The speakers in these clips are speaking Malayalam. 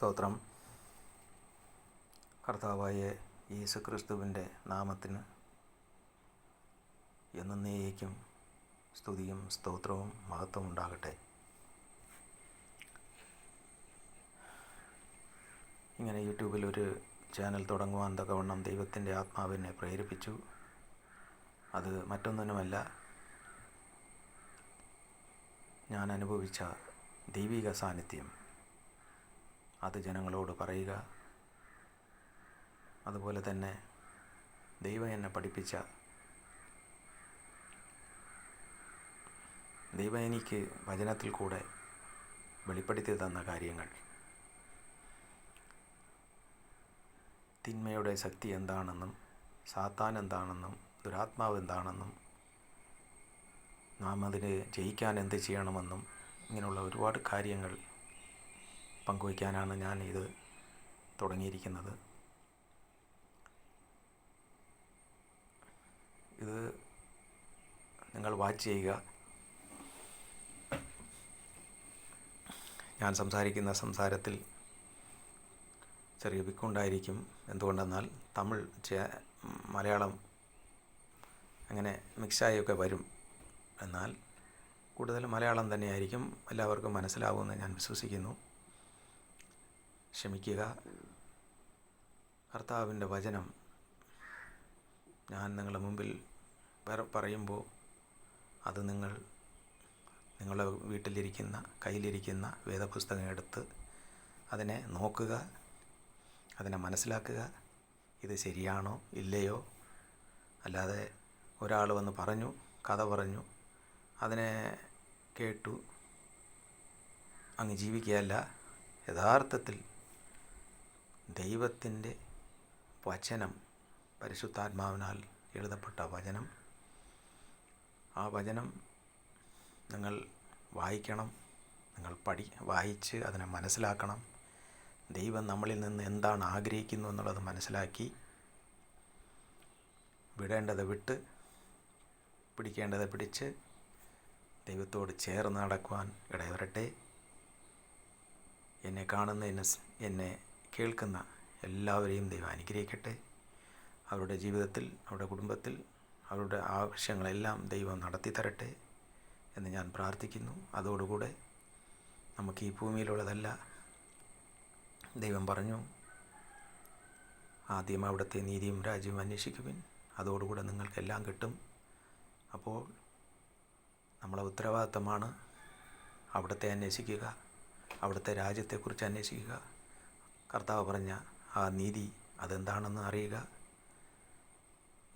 സ്തോത്രം. കർത്താവായ യേശു ക്രിസ്തുവിന്റെ നാമത്തിന് എന്നേക്കും സ്തുതിയും സ്തോത്രവും മഹത്വം ഉണ്ടാകട്ടെ. ഇങ്ങനെ യൂട്യൂബിൽ ഒരു ചാനൽ തുടങ്ങുവാൻ തക്കവണ്ണം ദൈവത്തിന്റെ ആത്മാവിനെ പ്രേരിപ്പിച്ചു. അത് മറ്റൊന്നിനുമല്ല ഞാൻ അനുഭവിച്ച ദൈവിക സാന്നിധ്യം. അത് ജനങ്ങളോട് പറയുക. അതുപോലെ തന്നെ ദൈവം എന്നെ പഠിപ്പിച്ച ദൈവം എനിക്ക് വചനത്തിൽ കൂടെ വെളിപ്പെടുത്തി തന്ന കാര്യങ്ങൾ. തിന്മയുടെ ശക്തി എന്താണെന്നും സാത്താൻ എന്താണെന്നും ദുരാത്മാവ് എന്താണെന്നും നാം അതിന് ജയിക്കാൻ എന്ത് ചെയ്യണമെന്നും ഇങ്ങനെയുള്ള ഒരുപാട് കാര്യങ്ങൾ പങ്കുവയ്ക്കാനാണ് ഞാൻ ഇത് തുടങ്ങിയിരിക്കുന്നത്. ഇത് നിങ്ങൾ വാച്ച് ചെയ്യുക. ഞാൻ സംസാരിക്കുന്ന സംസാരത്തിൽ ചെറിയ വിക്കുണ്ടായിരിക്കും. എന്തുകൊണ്ടെന്നാൽ തമിഴ് മലയാളം അങ്ങനെ മിക്സായൊക്കെ വരും. എന്നാൽ കൂടുതൽ മലയാളം തന്നെയായിരിക്കും എല്ലാവർക്കും മനസ്സിലാവുമെന്ന് ഞാൻ വിശ്വസിക്കുന്നു. ക്ഷമിക്കുക. കർത്താവിന്റെ വചനം ഞാൻ നിങ്ങളുടെ മുമ്പിൽ പറയുമ്പോൾ അത് നിങ്ങൾ നിങ്ങളുടെ വീട്ടിലിരിക്കുന്ന കയ്യിലിരിക്കുന്ന വേദപുസ്തകം എടുത്ത് അതിനെ നോക്കുക അതിനെ മനസ്സിലാക്കുക. ഇത് ശരിയാണോ ഇല്ലയോ? അല്ലാതെ ഒരാൾ വന്ന് പറഞ്ഞു കഥ പറഞ്ഞു അതിനെ കേട്ടു അങ്ങ് ജീവിക്കുകയല്ല. യഥാർത്ഥത്തിൽ ദൈവത്തിന്റെ വചനം പരിശുദ്ധാത്മാവിനാൽ എഴുതപ്പെട്ട വചനം. ആ വചനം നിങ്ങൾ വായിക്കണം നിങ്ങൾ പഠി വായിച്ച് അതിനെ മനസ്സിലാക്കണം. ദൈവം നമ്മളിൽ നിന്ന് എന്താണ് ആഗ്രഹിക്കുന്നു എന്നുള്ളത് മനസ്സിലാക്കി വിടേണ്ടത് വിട്ട് പിടിക്കേണ്ടത് പിടിച്ച് ദൈവത്തോട് ചേർന്ന് നടക്കുവാൻ ഇടവരട്ടെ. എന്നെ കാണുന്ന എന്നെ എന്നെ കേൾക്കുന്ന എല്ലാവരെയും ദൈവം അനുഗ്രഹിക്കട്ടെ. അവരുടെ ജീവിതത്തിൽ അവരുടെ കുടുംബത്തിൽ അവരുടെ ആവശ്യങ്ങളെല്ലാം ദൈവം നടത്തി തരട്ടെ എന്ന് ഞാൻ പ്രാർത്ഥിക്കുന്നു. അതോടുകൂടെ നമുക്ക് ഈ ഭൂമിയിലുള്ളതല്ല ദൈവം പറഞ്ഞു ആദ്യം അവിടുത്തെ നീതിയും രാജ്യവും അന്വേഷിക്കുവിൻ. അതോടുകൂടെ നിങ്ങൾക്കെല്ലാം കിട്ടും. അപ്പോൾ നമ്മളെ ഉത്തരവാദിത്തമാണ് അവിടുത്തെ അന്വേഷിക്കുക അവിടുത്തെ രാജ്യത്തെക്കുറിച്ച് അന്വേഷിക്കുക. കർത്താവ് പറഞ്ഞ ആ നീതി അതെന്താണെന്ന് അറിയുക.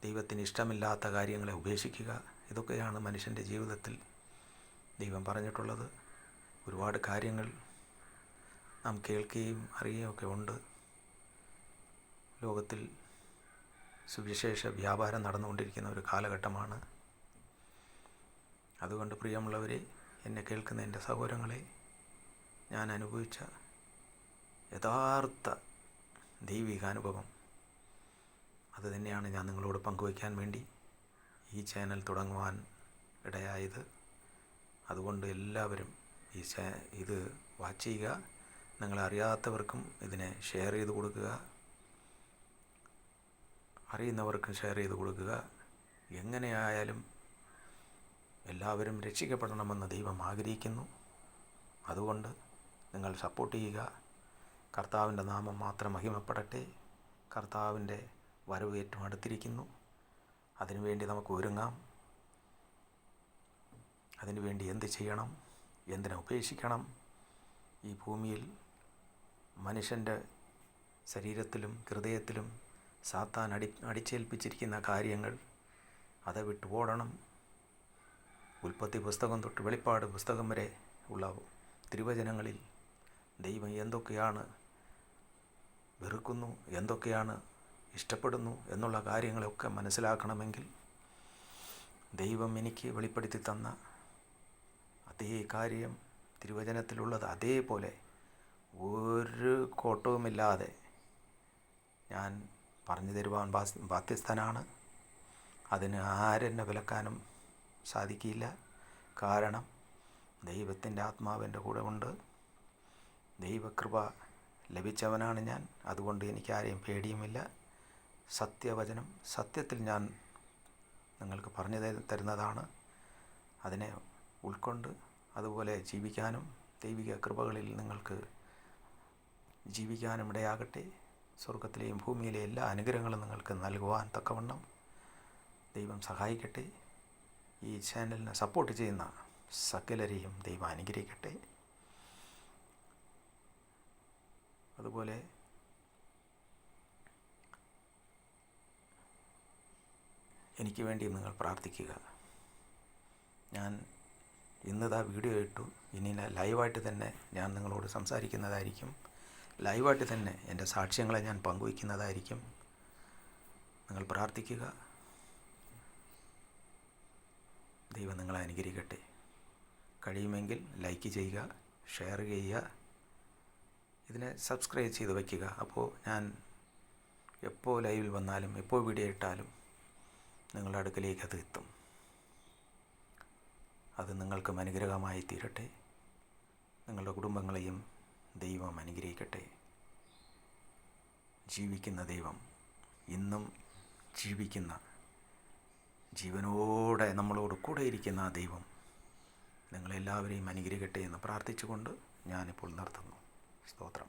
ദൈവത്തിന് ഇഷ്ടമില്ലാത്ത കാര്യങ്ങളെ ഉപേക്ഷിക്കുക. ഇതൊക്കെയാണ് മനുഷ്യന്റെ ജീവിതത്തിൽ ദൈവം പറഞ്ഞിട്ടുള്ളത്. ഒരുപാട് കാര്യങ്ങൾ നാം കേൾക്കുകയും അറിയുകയും ഒക്കെ ഉണ്ട്. ലോകത്തിൽ സുവിശേഷ വ്യാപാരം നടന്നുകൊണ്ടിരിക്കുന്ന ഒരു കാലഘട്ടമാണ്. അതുകൊണ്ട് പ്രിയമുള്ളവരെ എന്നെ കേൾക്കുന്ന എന്റെ സഹോദരങ്ങളെ ഞാൻ അനുഭവിച്ച യഥാർത്ഥ ദൈവികാനുഭവം. അത് തന്നെയാണ് ഞാൻ നിങ്ങളോട് പങ്കുവയ്ക്കാൻ വേണ്ടി ഈ ചാനൽ തുടങ്ങുവാൻ ഇടയായത്. അതുകൊണ്ട് എല്ലാവരും ഈ ചാ ഇത് വാച്ച് ചെയ്യുക. നിങ്ങളറിയാത്തവർക്കും ഇതിനെ ഷെയർ ചെയ്ത് കൊടുക്കുക. അറിയുന്നവർക്കും ഷെയർ ചെയ്ത് കൊടുക്കുക. എങ്ങനെയായാലും എല്ലാവരും രക്ഷിക്കപ്പെടണമെന്ന് ദൈവം ആഗ്രഹിക്കുന്നു. അതുകൊണ്ട് നിങ്ങൾ സപ്പോർട്ട് ചെയ്യുക. കർത്താവിന്റെ നാമം മാത്രം മഹിമപ്പെടട്ടെ. കർത്താവിന്റെ വരവ് ഏറ്റവും അടുത്തിരിക്കുന്നു. അതിനുവേണ്ടി നമുക്ക് ഒരുങ്ങാം. അതിനുവേണ്ടി എന്ത് ചെയ്യണം? എന്തിനെ ഉപേക്ഷിക്കണം? ഈ ഭൂമിയിൽ മനുഷ്യന്റെ ശരീരത്തിലും ഹൃദയത്തിലും സാത്താൻ അടി അടിച്ചേൽപ്പിച്ചിരിക്കുന്ന കാര്യങ്ങൾ അത് വിട്ടു ഓടണം ഉൽപ്പത്തി പുസ്തകം തൊട്ട് വെളിപ്പാട് പുസ്തകം വരെ ഉള്ള തിരുവചനങ്ങളിൽ ദൈവം എന്തൊക്കെയാണ് വെറുക്കുന്നു എന്തൊക്കെയാണ് ഇഷ്ടപ്പെടുന്നു എന്നുള്ള കാര്യങ്ങളൊക്കെ മനസ്സിലാക്കണമെങ്കിൽ ദൈവം എനിക്ക് വെളിപ്പെടുത്തി തന്ന അതേ കാര്യം തിരുവചനത്തിലുള്ളത് അതേപോലെ ഒരു കോട്ടവുമില്ലാതെ ഞാൻ പറഞ്ഞു തരുവാൻ ബാധ്യസ്ഥനാണ്. അതിന് ആരെന്നെ വിലക്കാനും സാധിക്കില്ല. കാരണം ദൈവത്തിന്റെ ആത്മാവിന്റെ കൂടെ ഉണ്ട്. ദൈവകൃപ ലഭിച്ചവനാണ് ഞാൻ. അതുകൊണ്ട് എനിക്ക് ആരെയും പേടിയുമില്ല. സത്യവചനം സത്യത്തിൽ ഞാൻ നിങ്ങൾക്ക് പറഞ്ഞു തരുന്നതാണ്. അതിനെ ഉൾക്കൊണ്ട് അതുപോലെ ജീവിക്കാനും ദൈവിക കൃപകളിൽ നിങ്ങൾക്ക് ജീവിക്കാനും ഇടയാകട്ടെ. സ്വർഗത്തിലെയും ഭൂമിയിലെയും എല്ലാ അനുഗ്രഹങ്ങളും നിങ്ങൾക്ക് നൽകുവാൻ തക്കവണ്ണം ദൈവം സഹായിക്കട്ടെ. ഈ ചാനലിനെ സപ്പോർട്ട് ചെയ്യുന്ന സകലരെയും ദൈവം അനുഗ്രഹിക്കട്ടെ. അതുപോലെ എനിക്ക് വേണ്ടി നിങ്ങൾ പ്രാർത്ഥിക്കുക. ഞാൻ ഇന്നിതാ വീഡിയോ ഇട്ടു. ഇനി ലൈവായിട്ട് തന്നെ ഞാൻ നിങ്ങളോട് സംസാരിക്കുന്നതായിരിക്കും. ലൈവായിട്ട് തന്നെ എന്റെ സാക്ഷ്യങ്ങളെ ഞാൻ പങ്കുവയ്ക്കുന്നതായിരിക്കും. നിങ്ങൾ പ്രാർത്ഥിക്കുക. ദൈവം നിങ്ങളെ അനുഗ്രഹിക്കട്ടെ. കഴിയുമെങ്കിൽ ലൈക്ക് ചെയ്യുക ഷെയർ ചെയ്യുക. ഇതിനെ സബ്സ്ക്രൈബ് ചെയ്ത് വയ്ക്കുക. അപ്പോൾ ഞാൻ എപ്പോൾ ലൈവിൽ വന്നാലും എപ്പോൾ വീഡിയോ ഇട്ടാലും നിങ്ങളുടെ അടുക്കലേക്ക് അത് എത്തും. അത് നിങ്ങൾക്കും അനുഗ്രഹമായി തീരട്ടെ. നിങ്ങളുടെ കുടുംബങ്ങളെയും ദൈവം അനുഗ്രഹിക്കട്ടെ. ജീവിക്കുന്ന ദൈവം ഇന്നും ജീവിക്കുന്ന ജീവനോടെ നമ്മളോട് കൂടെ ഇരിക്കുന്ന ആ ദൈവം നിങ്ങളെല്ലാവരെയും അനുഗ്രഹിക്കട്ടെ എന്ന് പ്രാർത്ഥിച്ചുകൊണ്ട് ഞാനിപ്പോൾ നിർത്തുന്നു. സ്തോത്രം